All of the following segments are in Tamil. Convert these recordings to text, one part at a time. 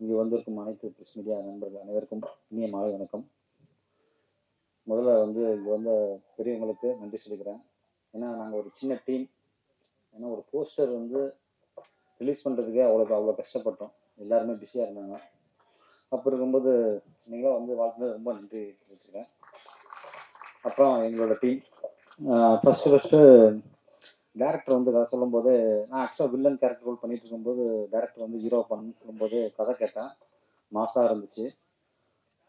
இங்கே வந்திருக்கும் அனைத்து பிரஸ் மீடியா நண்பர்கள் அனைவருக்கும் இனிய மாலை வணக்கம். முதல்ல வந்து இங்கே வந்த பெரியவங்களுக்கு நன்றி சொல்லிக்கிறேன். ஏன்னா நாங்கள் ஒரு சின்ன டீம் ஏன்னா ஒரு போஸ்டர் வந்து ரிலீஸ் பண்ணுறதுக்கே அவ்வளோ அவ்வளோ கஷ்டப்பட்டோம். எல்லாருமே பிஸியாக இருந்தாங்க. அப்போ இருக்கும்போது நீங்களும் வந்து வாழ்த்து ரொம்ப நன்றி வச்சுக்கிறேன் அப்புறம் எங்களோட டீம் ஃபஸ்ட்டு ஃபஸ்ட்டு டேரக்டர் வந்து கதை சொல்லும்போது நான் ஆக்சுவலாக வில்லன் கேரக்டர் ரோல் பண்ணிட்டு இருக்கும்போது டேரக்டர் வந்து ஹீரோ பண்ணும்போது கதை கேட்டேன். மாசாக இருந்துச்சு.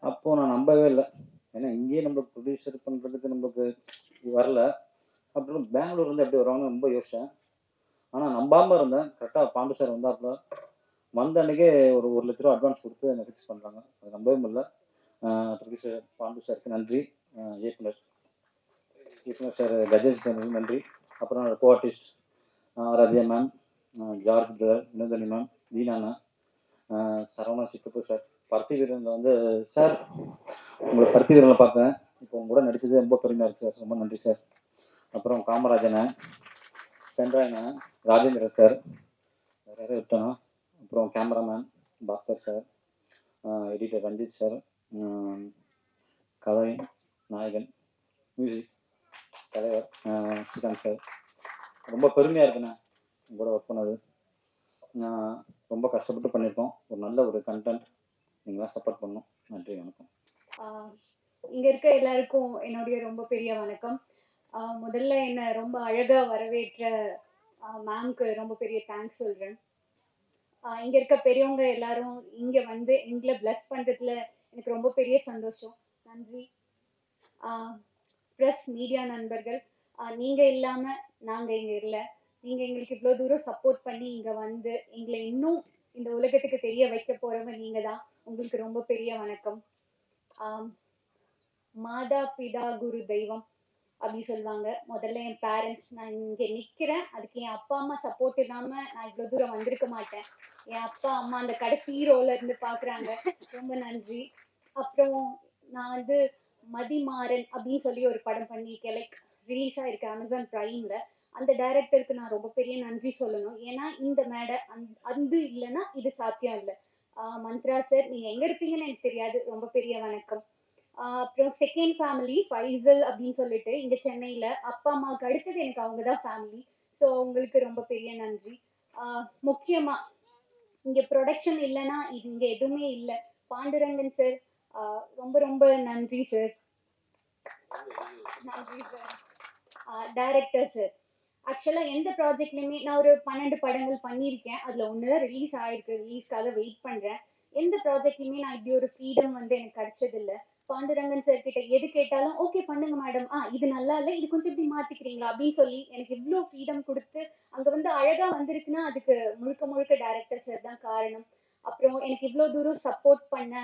அப்போது நான் நம்பவே இல்லை. ஏன்னா இங்கேயே நம்ம ப்ரொடியூசர் பண்ணுறதுக்கு நம்மளுக்கு வரல. அப்புறம் பெங்களூர்லேருந்து எப்படி வருவாங்கன்னு ரொம்ப யோசித்தேன் ஆனால் நம்பாமல் இருந்தேன். கரெக்டாக பாண்டு சார் வந்தாப்புல. வந்த அன்னைக்கே ஒரு ஒரு லட்ச ரூபா அட்வான்ஸ் கொடுத்து என்னை ஃபிக்ஸ் பண்ணுறாங்க அது நம்பவே முடியல. ப்ரொடியூசர் பாண்டு சாருக்கு நன்றி. இயக்குனர் இயக்குனர் சார் கஜேஷ் நன்றி. அப்புறம் co artist ma'am George brother Vinodhini ma'am தீனானா Saravana சித்தப்பு சார் பருத்தி வீரனில் வந்து சார் உங்களை பருத்தி வீரனில் பார்த்தேன். இப்போ உங்க கூட நடித்தது ரொம்ப பெருமையாக இருக்குது சார் ரொம்ப நன்றி சார் அப்புறம் காமராஜனை சென்ட்ராயனை ராஜேந்திரன் சார் வேறு விட்டோம் அப்புறம் cameraman Bhaskar sir editor Ranjith sir கதை நாயகன் மியூசிக் தலைவர் ஸ்ரீகாந்த் சார். ரொம்ப பெருமையாக இருக்குண்ணே உங்களோட ஒர்க் பண்ணது. நான் ரொம்ப கஷ்டப்பட்டு பண்ணியிருக்கோம். ஒரு நல்ல ஒரு கண்டென்ட் நீங்களாம் சப்போர்ட் பண்ணணும். நன்றி வணக்கம். இங்கே இங்க இருக்க எல்லாருக்கும் என்னுடைய ரொம்ப பெரிய வணக்கம். முதல்ல என்னை ரொம்ப அழகா வரவேற்ற மேம்க்கு ரொம்ப பெரிய தேங்க்ஸ் சொல்றேன். இங்கே இங்க இருக்க பெரியவங்க எல்லாரும் இங்க வந்து எங்களை பிளஸ் பண்றதுல எனக்கு ரொம்ப பெரிய சந்தோஷம். நன்றி. ப்ரெஸ் மீடியா நண்பர்கள் நீங்கள் நீங்க இல்லாம நாங்க இங்க இல்ல. நீங்க எங்களுக்கு இவ்வளவு தூரம் சப்போர்ட் பண்ணி இங்க வந்து எங்களை இன்னும் இந்த உலகத்துக்கு தெரிய வைக்க போறவங்க நீங்க தான். உங்களுக்கு ரொம்ப பெரிய வணக்கம். மாதா பிதா குரு தெய்வம் அப்படி சொல்லுவாங்க. முதல்ல என் பேரண்ட்ஸ் நான் இங்க நிக்கிறேன். அதுக்கு என் அப்பா அம்மா சப்போர்ட் இல்லாம நான் இவ்வளவு தூரம் வந்திருக்க மாட்டேன். என் அப்பா அம்மா அந்த கடைசி ரோல இருந்து பாக்குறாங்க ரொம்ப நன்றி. அப்புறம் நான் வந்து மதிமாறன் அப்படின்னு சொல்லி ஒரு படம் பண்ணியிருக்கேன். லைக் ரிலீஸ் ஆயிருக்கு அமேசான் பிரைம்ல அந்த டைரக்டருக்கு நான் ரொம்ப பெரிய நன்றி சொல்லணும். ஏன்னா இந்த மேடை அந் அது இல்லைன்னா இது சாத்தியம் இல்லை. மந்த்ரா சார் நீங்க எங்க இருப்பீங்கன்னு எனக்கு தெரியாது. ரொம்ப பெரிய வணக்கம். அப்புறம் செகண்ட் ஃபேமிலி ஃபைசல் அப்படின்னு சொல்லிட்டு இங்க சென்னையில அப்பா அம்மாவுக்கு அடுத்தது எனக்கு அவங்க தான் ஃபேமிலி ஸோ உங்களுக்கு ரொம்ப பெரிய நன்றி. முக்கியமாக முக்கியமா இங்க ப்ரொடக்ஷன் இல்லைன்னா இது இங்க எதுவுமே இல்லை. பாண்டுரங்கன் சார் ரொம்ப ரொம்ப நன்றி சார் நன்றி சார் டைரக்டர் சார் ஆக்சுவலாக எந்த ப்ராஜெக்ட்லையுமே நான் ஒரு பன்னெண்டு படங்கள் பண்ணியிருக்கேன். அதில் ஒன்று ரிலீஸ் ஆயிருக்கு. ரிலீஸ்க்காக வெயிட் பண்ணுறேன் எந்த ப்ராஜெக்ட்லையுமே நான் இப்படி ஒரு ஃப்ரீடம் வந்து எனக்கு கிடைச்சதில்ல. பாண்டுரங்கன் சார் கிட்ட எது கேட்டாலும் ஓகே பண்ணுங்க மேடம் ஆ இது நல்லா இல்லை. இது கொஞ்சம் இப்படி மாத்திக்கிறீங்களா? அப்படின்னு சொல்லி எனக்கு இவ்வளோ ஃப்ரீடம் கொடுத்து அங்கே வந்து அழகா வந்திருக்குன்னா அதுக்கு முழுக்க முழுக்க டைரக்டர் சார் தான் காரணம். அப்புறம் எனக்கு இவ்வளோ தூரம் சப்போர்ட் பண்ண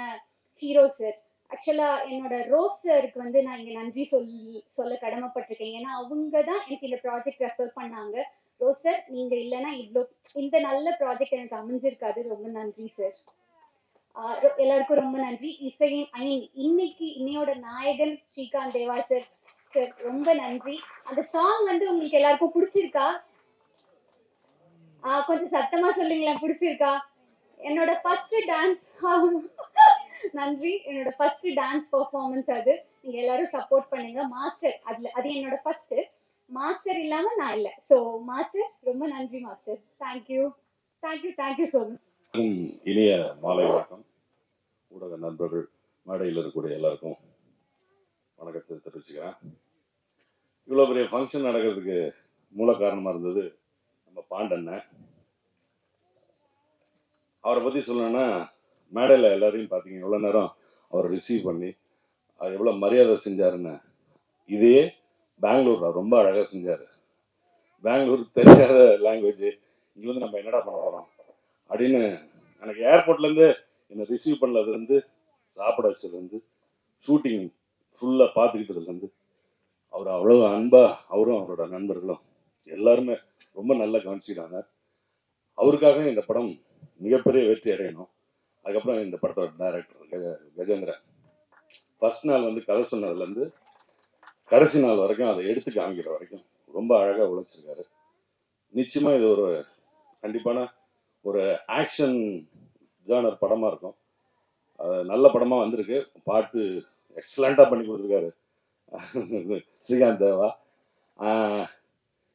ஹீரோ சார் ஆக்சுவலா என்னோட ரோஸ் சாருக்கு வந்து நான் இங்க நன்றி சொல்லி சொல்ல கடமைப்பட்டிருக்கேன். ஏன்னா அவங்க தான் எனக்கு இந்த ப்ராஜெக்ட் ரெஃபர் பண்ணாங்க. ரோஸ் சார் நீங்க இல்லைன்னா இவ்வளோ இந்த நல்ல ப்ராஜெக்ட் எனக்கு அமைஞ்சிருக்காது. ரொம்ப நன்றி சார் எல்லாருக்கும் ரொம்ப நன்றி. இசையின் ஐ மீன் இன்னைக்கு இன்னையோட நாயகன் ஸ்ரீகாந்த் தேவா சார் சார் ரொம்ப நன்றி. அந்த சாங் வந்து உங்களுக்கு எல்லாருக்கும் பிடிச்சிருக்கா? கொஞ்சம் சத்தமா சொல்லுங்களேன். பிடிச்சிருக்கா? என்னோட ஃபர்ஸ்ட் டான்ஸ் நன்றி. என்னோட ஃபர்ஸ்ட் டான்ஸ் பர்ஃபார்மன்ஸ் அது. நீங்க எல்லாரும் சப்போர்ட் பண்ணுங்க. மாஸ்டர் அதுல அது என்னோட ஃபர்ஸ்ட் மாஸ்டர் இல்லாம நான் இல்ல. சோ மாஸ்டர் ரொம்ப நன்றி master thank you thank you thank you so much இனிய மாலை வணக்கம். ஊடக நண்பர்கள் மேடையில் இருக்கக்கூடிய எல்லாருக்கும் வணக்கத்தை தெரிவிச்சுக்கிறேன். இவ்வளோ பெரிய ஃபங்க்ஷன் நடக்கிறதுக்கு மூல காரணமாக இருந்தது நம்ம பாண்டண்ணன். அவரை பற்றி சொல்லணும்னா மேடையில் எல்லாரையும் பார்த்தீங்க எவ்வளோ நேரம் அவரை ரிசீவ் பண்ணி அவர் எவ்வளோ மரியாதை செஞ்சாருன்னு. இதே பெங்களூரில் ரொம்ப அழகாக செஞ்சார். பெங்களூர் தெரியாத லாங்குவேஜ் இங்கே வந்து நம்ம என்னடா பண்ண போகிறோம் அப்படின்னு எனக்கு ஏர்போர்ட்லேருந்து என்னை ரிசீவ் பண்ணதுலேருந்து சாப்பிட வச்சதுலேருந்து ஷூட்டிங் ஃபுல்லாக பார்த்துக்கிட்டதுலேருந்து அவர் அவ்வளோ அன்பாக அவரும் அவரோட நண்பர்களும் எல்லாருமே ரொம்ப நல்லா கவனிச்சிக்கிறாங்க அவருக்காக இந்த படம் மிகப்பெரிய வெற்றி அடையணும். அதுக்கப்புறம் இந்த படத்தோட டைரக்டர் கஜ கஜேந்திரன். ஃபர்ஸ்ட் நாள் வந்து கதை சொன்னதுலேருந்து கடைசி நாள் வரைக்கும் அதை எடுத்து காமிக்கிற வரைக்கும் ரொம்ப அழகாக உழைச்சிருக்காரு. நிச்சயமாக இது ஒரு கண்டிப்பான ஒரு ஆக்ஷன் ஜானர் படமாக இருக்கும். அது நல்ல படமாக வந்திருக்கு. பாட்டு எக்ஸலண்ட்டாக பண்ணி கொடுத்துருக்காரு. ஸ்ரீகாந்த் தேவா.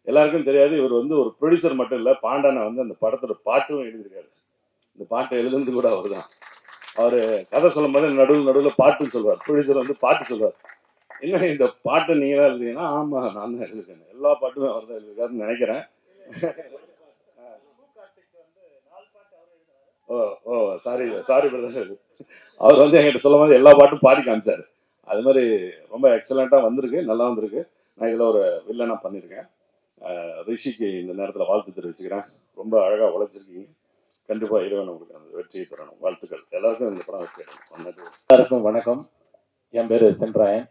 எல்லாருக்கும் தெரியாது இவர் வந்து ஒரு ப்ரொடியூசர் மட்டும் இல்லை பாண்டானை வந்து அந்த படத்தோட பாட்டும் எழுதியிருக்காரு. இந்த பாட்டை எழுதுனது கூட அவர் தான் அவர் கதை சொல்லும் போது நடுவில் நடுவில் பாட்டுன்னு சொல்வார். ப்ரொடியூசர் வந்து பாட்டு சொல்வார். என்ன இந்த பாட்டை நீங்கள் தான் எழுதுறீங்கன்னா ஆமாம் நான் தான் எழுதிருக்கேன் எல்லா பாட்டுமே அவர் தான் எழுதியிருக்காருன்னு நினைக்கிறேன். Oh oh sorry sorry brother அவர் வந்து என்கிட்ட சொல்லும் போது எல்லா பாட்டும் பாடி காமிச்சார். அது மாதிரி ரொம்ப எக்ஸலண்ட்டாக வந்திருக்கு நல்லா வந்திருக்கு. நான் இதில் ஒரு வில்லனாக பண்ணியிருக்கேன். ரிஷிக்கு இந்த நேரத்தில் வாழ்த்து தெரிவிச்சுக்கிறேன். ரொம்ப அழகாக உழைச்சிருக்கீங்க. கண்டிப்பாக இறைவன் உங்களுக்கு அந்த வெற்றியை பெறணும். வாழ்த்துக்கள். எல்லாருக்கும் இந்த படம் வெற்றி அடையணும். நன்றி எல்லாருக்கும் வணக்கம். என் பேர் சென்ட்ராயன்.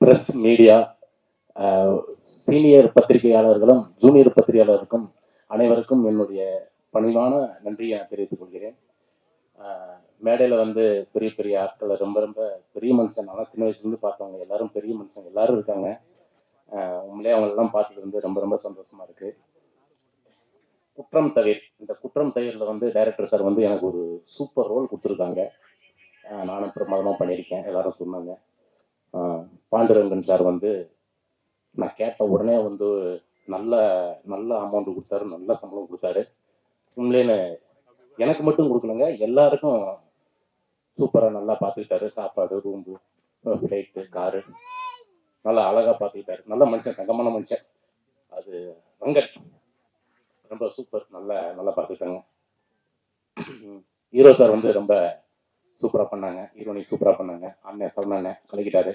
ப்ரெஸ் மீடியா சீனியர் பத்திரிகையாளர்களும் ஜூனியர் பத்திரிகையாளருக்கும் அனைவருக்கும் என்னுடைய பணிவான நன்றியை நான் தெரிவித்துக் கொள்கிறேன். மேடையில் வந்து பெரிய பெரிய ஆட்களை ரொம்ப ரொம்ப பெரிய மனுஷன். ஆனால் சின்ன வயசுலேருந்து பார்த்தவங்க எல்லாரும் பெரிய மனுஷன். எல்லாரும் இருக்காங்க. உண்மையிலே அவங்களெல்லாம் பார்த்தது வந்து ரொம்ப ரொம்ப சந்தோஷமா இருக்குது குற்றம் தவிர் இந்த குற்றம் தவிரில் வந்து டைரக்டர் சார் வந்து எனக்கு ஒரு சூப்பர் ரோல் கொடுத்துருக்காங்க. நானும் பிரமாதமாக பண்ணியிருக்கேன். எல்லாரும் சொன்னாங்க. பாண்டுரங்கன் சார் வந்து நான் கேட்ட உடனே வந்து நல்ல நல்ல அமௌண்ட் கொடுத்தாரு. நல்ல சம்பளம் கொடுத்தாரு. உண்மையிலே எனக்கு மட்டும் கொடுக்கலங்க. எல்லாருக்கும் சூப்பராக நல்லா பார்த்துக்கிட்டாரு. சாப்பாடு ரூம்பு ஃப்ளைட்டு காரு நல்லா அழகாக பார்த்துக்கிட்டாரு. நல்ல மனுஷன் தங்கமான மனுஷன். அது ரங்கன். ரொம்ப சூப்பர் நல்லா நல்லா பார்த்துக்கிட்டாங்க. ஹீரோ சார் வந்து ரொம்ப சூப்பராக பண்ணாங்க. ஹீரோனி சூப்பராக பண்ணாங்க. அண்ணன் சரணண்ணன் கலக்கிட்டாரு.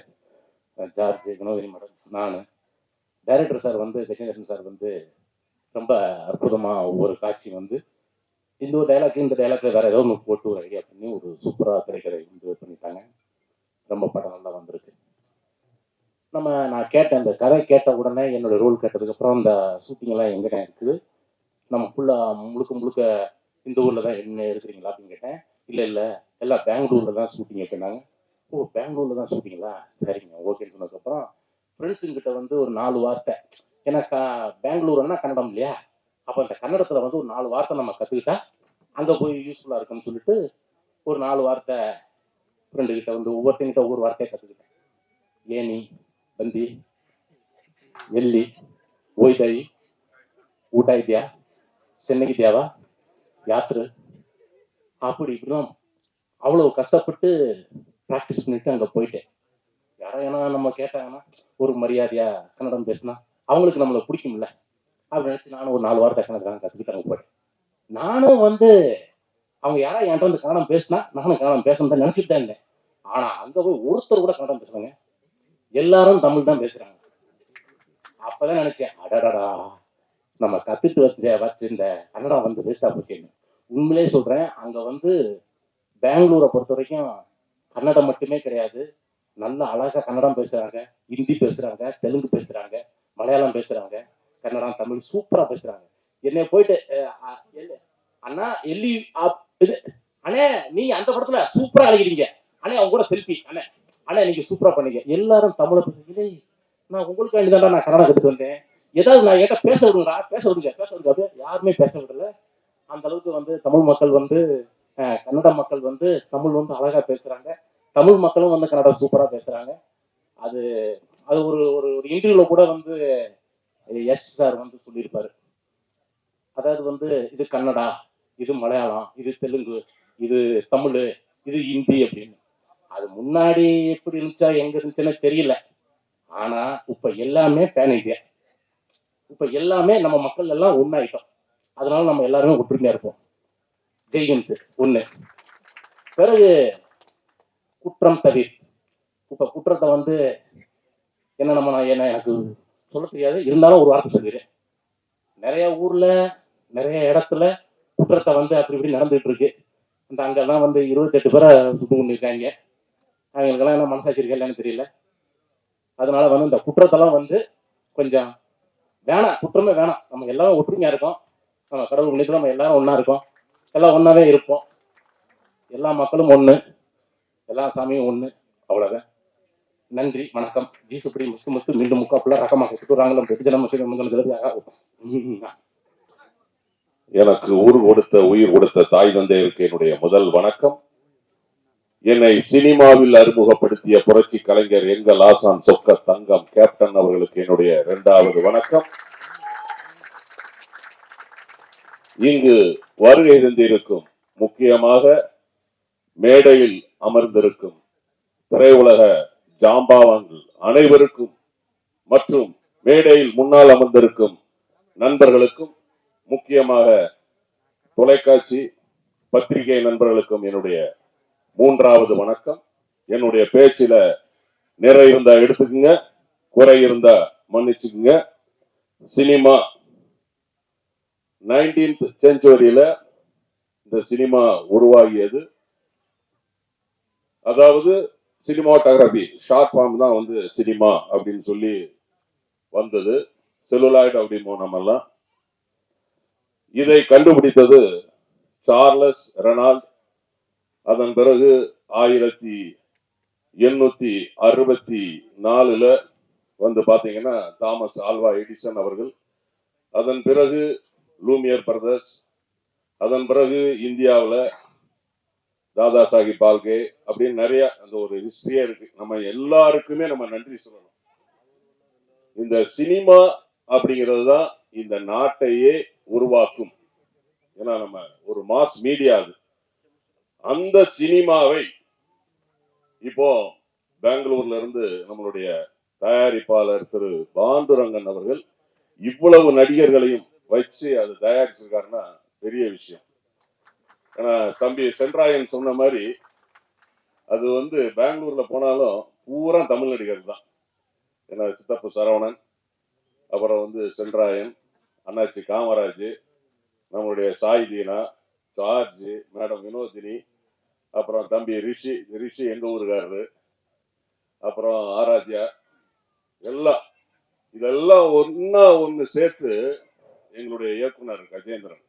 ஜார்ஜ் வினோதினி மேடம் நான். டைரக்டர் சார் வந்து கஜேந்திரன் சார் வந்து ரொம்ப அற்புதமாக ஒவ்வொரு காட்சி வந்து இந்த ஒரு டைலாக் இந்த டைலாக்ல வேற ஏதோ ஒன்று போட்டு ஒரு ஐடியா பண்ணி ஒரு சூப்பராக திரைக்கதை வந்து பண்ணிட்டாங்க. ரொம்ப படம் நல்லா வந்திருக்கு. நம்ம நான் கேட்ட அந்த கதை கேட்ட உடனே என்னோட ரோல் கேட்டதுக்கப்புறம் அந்த ஷூட்டிங் எல்லாம் இருக்குது. நம்ம ஃபுல்லாக முழுக்க முழுக்க இந்த ஊரில் தான் என்ன இருக்கிறீங்களா அப்படின்னு கேட்டேன். இல்லை இல்லை. எல்லாம் பெங்களூரில் தான் ஷூட்டிங் அப்படின்னாங்க ஓ பெங்களூரில் தான் ஷூட்டிங்களா சரிங்க. ஓகேன்னு சொன்னதுக்கப்புறம் ஃப்ரெண்ட்ஸுங்கிட்ட வந்து ஒரு நாலு வார்த்தை. ஏன்னா க பெங்களூர்னா கன்னடம் இல்லையா? அப்போ அந்த கன்னடத்தில் வந்து ஒரு நாலு வார்த்தை நம்ம கற்றுக்கிட்டா அங்கே போய் யூஸ்ஃபுல்லாக இருக்குன்னு சொல்லிட்டு ஒரு நாலு வார்த்தை ஃப்ரெண்டுக்கிட்ட வந்து ஒவ்வொருத்தங்கிட்ட ஒவ்வொரு வார்த்தையை கற்றுக்கிட்டேன் ஏனி பந்தி வெள்ளி ஓய்தாயி ஊட்டாயிட்டியா சென்னைக்கு தேவா யாத்திரை. அப்படி இப்படிலாம் அவ்வளவு கஷ்டப்பட்டு ப்ராக்டிஸ் பண்ணிட்டு அங்க போயிட்டேன். யாரோ ஏன்னா நம்ம கேட்டாங்கன்னா ஒரு மரியாதையா கன்னடம் பேசினா அவங்களுக்கு நம்மளை பிடிக்கும்ல. அப்படி நினைச்சு நானும் ஒரு நாலு வாரத்தை கணக்கான கற்றுக்கிட்டு அங்கே போயிட்டேன். நானும் வந்து அவங்க யாரா என்கிட்ட வந்து கன்னடம் பேசினா நானும் கன்னடம் பேசணும் தான் நினச்சிட்டு இருந்தேன். ஆனா அங்க போய் ஒருத்தர் கூட கன்னடம் பேசுறாங்க எல்லாரும் தமிழ் தான் பேசுறாங்க. அப்பதான் நினைச்சேன் அடடடா. நம்ம கத்துட்டு வச்சிருந்த கன்னடம் வந்து வேஸ்டா போச்சுன்னு உண்மையிலே சொல்றேன் அங்க வந்து பெங்களூரை பொறுத்த வரைக்கும் கன்னடம் மட்டுமே கிடையாது. நல்ல அழகா கன்னடம் பேசுறாங்க ஹிந்தி பேசுறாங்க தெலுங்கு பேசுறாங்க மலையாளம் பேசுறாங்க கன்னடம் தமிழ் சூப்பரா பேசுறாங்க. என்னை போயிட்டு அண்ணா எல்லி ஆப்- இது அண்ணே நீங்க அந்த படத்துல சூப்பரா அழகிறீங்க அண்ணே அவங்க கூட செல்ஃபி அண்ணே அண்ணே நீங்க சூப்பரா பண்ணீங்க. எல்லாரும் தமிழை பேசுறீங்க. நான் உங்களுக்கு வேண்டிதான் நான் கன்னடம் கற்று வந்தேன். ஏதாவது நான் ஏட்ட பேச விடுங்கடா பேச விடுங்க பேச விடுங்க அப்படியே யாருமே பேச விடல அந்த அளவுக்கு வந்து தமிழ் மக்கள் வந்து கன்னட மக்கள் வந்து தமிழ் வந்து அழகா பேசுறாங்க. தமிழ் மக்களும் வந்து கன்னடம் சூப்பரா பேசுறாங்க. அது அது ஒரு ஒரு ஒரு இன்டர்வியூல கூட வந்து எஸ் சார் வந்து சொல்லியிருப்பாரு. அதாவது வந்து இது கன்னடா இது மலையாளம் இது தெலுங்கு இது தமிழ் இது ஹிந்தி அப்படின்னு. அது முன்னாடி எப்படி இருந்துச்சா எங்க இருந்துச்சுன்னு தெரியல. ஆனா இப்ப எல்லாமே பேன் இந்தியா இப்ப எல்லாமே நம்ம மக்கள் எல்லாம் ஒன்னாயிட்டோம் அதனால நம்ம எல்லாருமே ஒற்றுமையா இருப்போம். ஜெய்ஹிந்த் ஒண்ணு. பிறகு குற்றம் தவிர். இப்ப குற்றத்தை வந்து என்ன நம்ம நான் என்ன எனக்கு சொல்ல தெரியாது. இருந்தாலும் ஒரு வார்த்தை சொல்லிடுறேன். நிறைய ஊர்ல நிறைய இடத்துல குற்றத்தை வந்து அப்படி இப்படி நடந்துட்டு இருக்கு. இந்த அங்கெல்லாம் வந்து இருபத்தெட்டு பேரை சுட்டு கொண்டு இருக்காங்க அவங்களுக்கெல்லாம் என்ன மனசாட்சி இருக்கா இல்லைன்னு தெரியல. அதனால வந்து இந்த குற்றத்தெல்லாம் வந்து கொஞ்சம் வேணாம் குற்றமே வேணாம். நம்ம எல்லாரும் ஒற்றுமையா இருக்கோம். நம்ம கடவுள் முன்னிட்டு நம்ம எல்லாரும் ஒன்னா இருக்கோம். எல்லாம் ஒன்னாவே இருப்போம். எல்லா மக்களும் ஒண்ணு. எல்லா சாமியும் ஒண்ணு. அவ்வளவுதான். நன்றி வணக்கம். ஜீசுப்படி முஸ்து முஸ்து மீண்டும் முக்கா புள்ள ரகமாக குட்டுறாங்களும் வெகுஜனம் வச்சு எனக்கு ஊர் கொடுத்த உயிர் கொடுத்த தாய் தந்தையருக்கு என்னுடைய முதல் வணக்கம். என்னை சினிமாவில் அறிமுகப்படுத்திய புரட்சி கலைஞர் எங்கள் ஆசான் சொக்க தங்கம் கேப்டன் அவர்களுக்கு என்னுடைய இரண்டாவது வணக்கம். இங்கு வருகை தந்திருக்கும் முக்கியமாக மேடையில் அமர்ந்திருக்கும் திரையுலக ஜாம்பாவான்கள் அனைவருக்கும் மற்றும் மேடையில் முன்னால் அமர்ந்திருக்கும் நண்பர்களுக்கும் முக்கியமாக தொலைக்காட்சி பத்திரிகை நண்பர்களுக்கும் என்னுடைய மூன்றாவது வணக்கம். என்னுடைய பேச்சில நிறை இருந்தா எடுத்துக்குங்க குறை இருந்தா மன்னிச்சுக்குங்க. சினிமா நைன்டீன்த் செஞ்சுவரியில இந்த சினிமா உருவாகியது. அதாவது சினிமாட்டோகிராபி ஷார்ட் ஃபார்ம் தான் வந்து சினிமா அப்படின்னு சொல்லி வந்தது. செல்லுலாய்டு அப்படிமோ நம்மெல்லாம். இதை கண்டுபிடித்தது சார்லஸ் ரெனால்ட் அதன் பிறகு ஆயிரத்தி எண்ணூத்தி அறுபத்தி நாலுல வந்து பாத்தீங்கன்னா தாமஸ் ஆல்வா எடிசன் அவர்கள். அதன் பிறகு லூமியர் பிரதர்ஸ். அதன் பிறகு இந்தியாவில் தாதா சாஹிப் பால்கே அப்படின்னு நிறைய அந்த ஒரு ஹிஸ்டரியே இருக்கு. நம்ம எல்லாருக்குமே நம்ம நன்றி சொல்லணும். இந்த சினிமா அப்படிங்கிறது தான் இந்த நாட்டையே உருவாக்கும். ஏன்னா நம்ம ஒரு மாஸ் மீடியா அது. அந்த சினிமாவை இப்போ பெங்களூர்ல இருந்து நம்மளுடைய தயாரிப்பாளர் திரு பாண்டுரங்கன் அவர்கள் இவ்வளவு நடிகர்களையும் வச்சு அது தயாரிச்சிருக்காருன்னா பெரிய விஷயம். ஏன்னா தம்பி சென்ட்ராயன் சொன்ன மாதிரி அது வந்து பெங்களூர்ல போனாலும் பூரா தமிழ் நடிகர் தான். ஏன்னா சித்தப்பு சரவணன் அப்புறம் வந்து சென்ட்ராயன் அண்ணாச்சி காமராஜ் நம்மளுடைய சாய் தீனா ஜார்ஜ் மேடம் வினோதினி அப்புறம் தம்பி ரிஷி ரிஷி எங்க ஊருக்காரரு. அப்புறம் ஆராத்யா. எல்லாம் இதெல்லாம் ஒன்னா ஒன்னு சேர்த்து எங்களுடைய இயக்குனர் கஜேந்திரன்.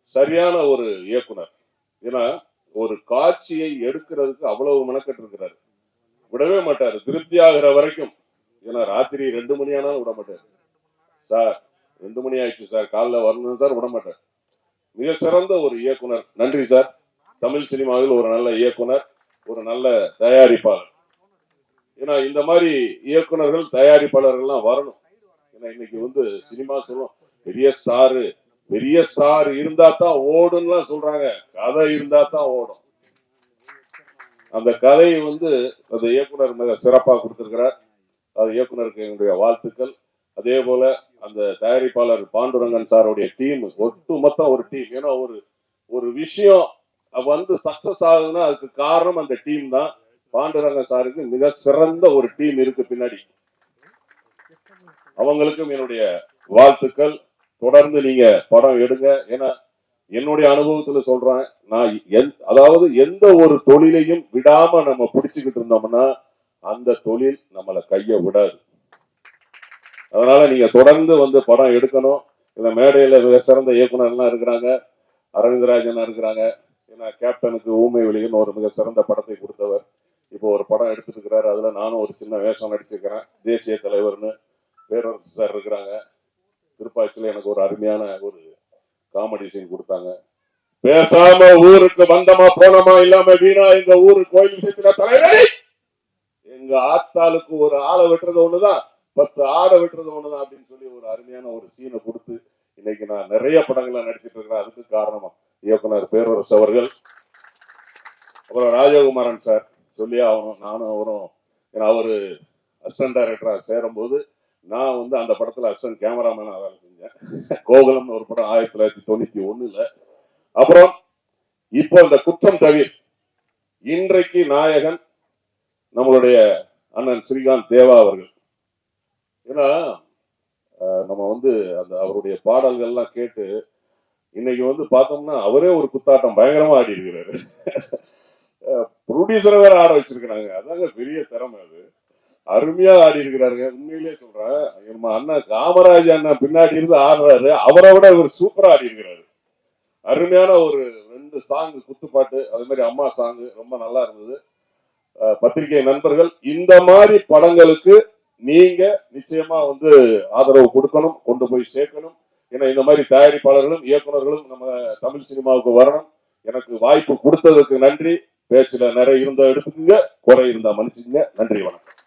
சரியான ஒரு இயக்குனர். ஏன்னா ஒரு காட்சியை எடுக்கிறதுக்கு அவ்வளவு மெனக்கெட்டு இருக்கிறாரு. விடவே மாட்டார். திருப்தி ஆகிற வரைக்கும். ஏன்னா ராத்திரி ரெண்டு மணி ஆனாலும் விட மாட்டாரு. சார் ரெண்டு மணி ஆயிடுச்சு சார். காலைல வரணும் சார் விட மாட்டார். மிக சிறந்த ஒரு இயக்குனர். நன்றி சார். தமிழ் சினிமாவில் ஒரு நல்ல இயக்குனர் ஒரு நல்ல தயாரிப்பாளர். ஏன்னா இந்த மாதிரி இயக்குனர்கள் தயாரிப்பாளர்கள்லாம் வரணும். ஏன்னா இன்னைக்கு வந்து சினிமா சொல்லும் பெரிய ஸ்டாரு பெரிய ஸ்டார் இருந்தா தான் ஓடும்லாம் சொல்றாங்க. கதை இருந்தா தான் ஓடும். அந்த கதையை வந்து அந்த இயக்குனர் மிக சிறப்பாக கொடுத்திருக்கிறார். அது இயக்குனருக்கு என்னுடைய வாழ்த்துக்கள். அதே போல அந்த தயாரிப்பாளர் பாண்டுரங்கன் சாருடைய டீம் ஒட்டு மொத்தம் ஒரு டீம் ஏன்னா ஒரு ஒரு விஷயம் வந்து சக்சஸ் ஆகுதுன்னா அதுக்கு காரணம் அந்த டீம் தான். பாண்டுரங்க சாருக்கு மிக சிறந்த ஒரு டீம் இருக்கு பின்னாடி. அவங்களுக்கும் என்னுடைய வாழ்த்துக்கள். தொடர்ந்து நீங்க படம் எடுங்க. ஏன்னா என்னுடைய அனுபவத்துல சொல்றேன் நான் எந்- அதாவது எந்த ஒரு தொழிலையும் விடாம நம்ம பிடிச்சுக்கிட்டு இருந்தோம்னா அந்த தொழில் நம்மளை கைய விடாது. அதனால நீங்க தொடர்ந்து வந்து படம் எடுக்கணும். இந்த மேடையில மிக சிறந்த இயக்குனர்லாம் இருக்கிறாங்க. அரவிந்தராஜன் இருக்கிறாங்க. ஏன்னா கேப்டனுக்கு ஊமை வெளியின்னு ஒரு மிக சிறந்த படத்தை கொடுத்தவர். இப்போ ஒரு படம் எடுத்துருக்கிறாரு அதில் அதுல நானும் ஒரு சின்ன வேஷம் நடிச்சிருக்கிறேன். தேசிய தலைவர்னு பேரரசு சார் இருக்கிறாங்க. திருப்பாச்சியில எனக்கு ஒரு அருமையான ஒரு காமெடி சீன் கொடுத்தாங்க. பேசாம ஊருக்கு வந்தமா போனோமா? இல்லாம வீணா எங்க ஊரு கோயில் விஷயத்துல தலைவர் எங்க ஆத்தாளுக்கு ஒரு ஆளை வெட்டுறது ஒண்ணுதான். பத்து ஆடை வெட்டுறது ஒண்ணுதான் அப்படின்னு சொல்லி ஒரு அருமையான ஒரு சீனை கொடுத்து இன்னைக்கு நான் நிறைய படங்கள்ல நடிச்சிட்டு இருக்கிறேன். அதுக்கு காரணம் இயக்குனர் பேரரசு அவர்கள். அப்புறம் ராஜகுமாரன் சார் சொல்லி ஆகணும். நானும் அவரும் ஏன்னா அவரு அசிஸ்டன்ட் டைரக்டராக சேரும்போது நான் வந்து அந்த படத்துல அசிஸ்டன்ட் கேமராமேனாக வேலை செஞ்சேன். கோகுலம்னு ஒரு படம் ஆயிரத்தி தொள்ளாயிரத்தி தொண்ணூத்தி ஒன்றில் அப்புறம் இப்போ இந்த குற்றம் தவிர் இன்றைக்கு நாயகன் நம்மளுடைய அண்ணன் ஸ்ரீகாந்த் தேவா அவர்கள். ஏன்னா நம்ம வந்து அந்த அவருடைய பாடல்கள்லாம் கேட்டு இன்னைக்கு வந்து பார்த்தோம்னா அவரே ஒரு குத்தாட்டம் பயங்கரமா ஆடி இருக்கிறாரு ப்ரொடியூசரை வேற ஆட வச்சிருக்கிறாங்க. அதாங்க பெரிய திறமை அது. அருமையா ஆடி இருக்கிறாருங்க உண்மையிலேயே சொல்றேன் நம்ம அண்ணன் காமராஜ் அண்ணன் பின்னாடி இருந்து ஆடுறாரு. அவரை விட இவர் சூப்பரா ஆடி இருக்கிறாரு அருமையான ஒரு ரெண்டு சாங் குத்துப்பாட்டு அது மாதிரி அம்மா சாங் ரொம்ப நல்லா இருந்தது. பத்திரிகை நண்பர்கள் இந்த மாதிரி படங்களுக்கு நீங்க நிச்சயமா வந்து ஆதரவு கொடுக்கணும் கொண்டு போய் சேர்க்கணும். ஏன்னா இந்த மாதிரி தயாரிப்பாளர்களும் இயக்குனர்களும் நம்ம தமிழ் சினிமாவுக்கு வரணும். எனக்கு வாய்ப்பு கொடுத்ததுக்கு நன்றி. பேச்சில் நிறைய இருந்த எடுத்துக்குங்க. குறை இருந்தா மனுஷங்க நன்றி வணக்கம்.